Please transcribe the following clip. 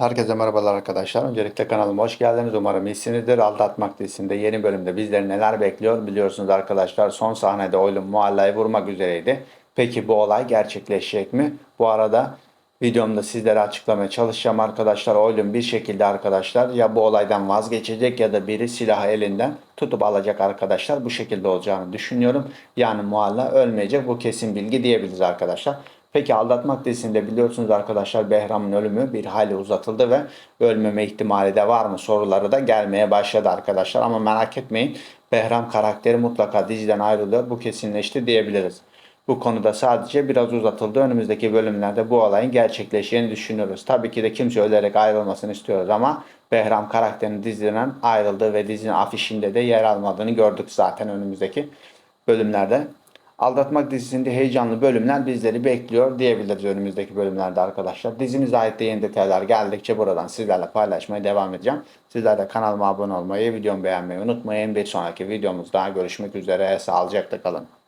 Herkese merhabalar arkadaşlar. Öncelikle kanalıma hoş geldiniz. Umarım iyisinizdir. Aldatmak dizisinde yeni bölümde bizleri neler bekliyor biliyorsunuz arkadaşlar. Son sahnede Oylum Mualla'yı vurmak üzereydi. Peki bu olay gerçekleşecek mi? Bu arada videomda sizlere açıklamaya çalışacağım arkadaşlar. Oylum bir şekilde arkadaşlar ya bu olaydan vazgeçecek ya da biri silahı elinden tutup alacak arkadaşlar. Bu şekilde olacağını düşünüyorum. Yani Mualla ölmeyecek. Bu kesin bilgi diyebiliriz arkadaşlar. Peki aldatmak dizisinde biliyorsunuz arkadaşlar Behram'ın ölümü bir hayli uzatıldı ve ölmeme ihtimali de var mı soruları da gelmeye başladı arkadaşlar. Ama merak etmeyin Behram karakteri mutlaka diziden ayrılıyor bu kesinleşti diyebiliriz. Bu konuda sadece biraz uzatıldı. Önümüzdeki bölümlerde bu olayın gerçekleşeceğini düşünüyoruz. Tabii ki de kimse ölerek ayrılmasını istiyoruz ama Behram karakterinin diziden ayrıldığı ve dizinin afişinde de yer almadığını gördük zaten önümüzdeki bölümlerde. Aldatmak dizisinde heyecanlı bölümler bizleri bekliyor diyebiliriz önümüzdeki bölümlerde arkadaşlar. Dizimize ait de yeni detaylar geldikçe buradan sizlerle paylaşmaya devam edeceğim. Sizler de kanalıma abone olmayı, videomu beğenmeyi unutmayın. Bir sonraki videomuzda görüşmek üzere. Sağlıcakla kalın.